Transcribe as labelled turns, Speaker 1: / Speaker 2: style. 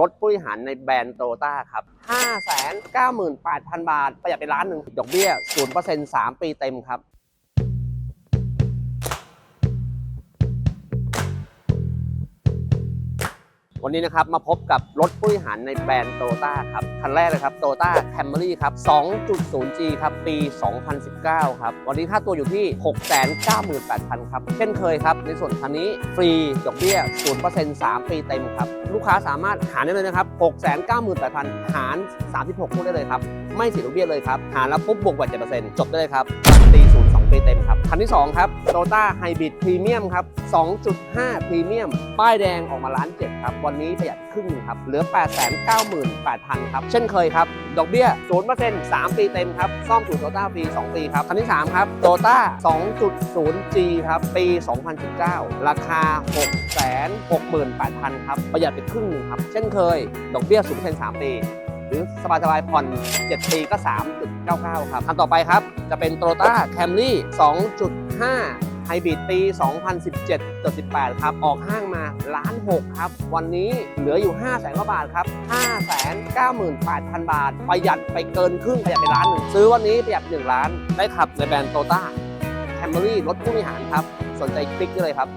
Speaker 1: รถผู้บริหารในแบรนด์โตโยต้าครับ 598,000 บาท ประหยัดไปล้านหนึ่งดอกเบี้ย0% 3 ปีเต็มครับ วันนี้นะครับมาพบกับรถผู้บริหารในแบรนด์โตโยต้าครับ คันแรกเลยครับโตโยต้าแคมรี่ครับ 2.0G ครับ ปี 2019 ครับ วันนี้ค่าตัวอยู่ที่ 698,000 ครับ เช่นเคยครับ ในส่วนคันนี้ฟรีดอกเบี้ย 0% 3 ปีเต็มครับ ลูกค้าสามารถหารได้เลยนะครับ 698,000 หาร 36พูดได้เลยครับ ไม่เสียดอกเบี้ยเลยครับ หารแล้วปุ๊บบวกกว่า7%จบได้เลยครับตีศูนย์สองปีเต็มครับ คันที่ 2 ครับ Toyota Hybrid Premium ครับ 2.5 Premium ป้ายแดงออกมาล้านเจ็ดครับ วันนี้ประหยัดครึ่งหนึ่งครับ เหลือ 898,000 ครับ เช่นเคยครับ ดอกเบี้ย 0% 3 ปีเต็มครับ ซ่อมศูนย์ Toyota ฟรี2 ปีครับ คันที่ 3 ครับ Toyota 2.0G ครับ ปี 2019 ราคา 668,000 ครับ ประหยัดไปครึ่งนึงครับ เช่นเคย ดอกเบี้ย 0% 3 ปี หรือสบายๆผ่อน 7 ปีก็ 3.99 ครับคันต่อไปครับ จะเป็น Toyota Camry 2.5 ไฮบริดปี 2017-18 ครับ ออกห้างมาล้าน6ครับ วันนี้เหลืออยู่ 5 0 0แสนกว่าบาทครับ 598,000 บาท ประหยัดไปเกินครึ่ง ประหยัดไปล้านหนึ่งซื้อวันนี้ประหยัด1ล้าน ได้ขับในแบรนด์โตต้าแคมรี่รถผู้บริหารครับ สนใจคลิกได้เลยครับ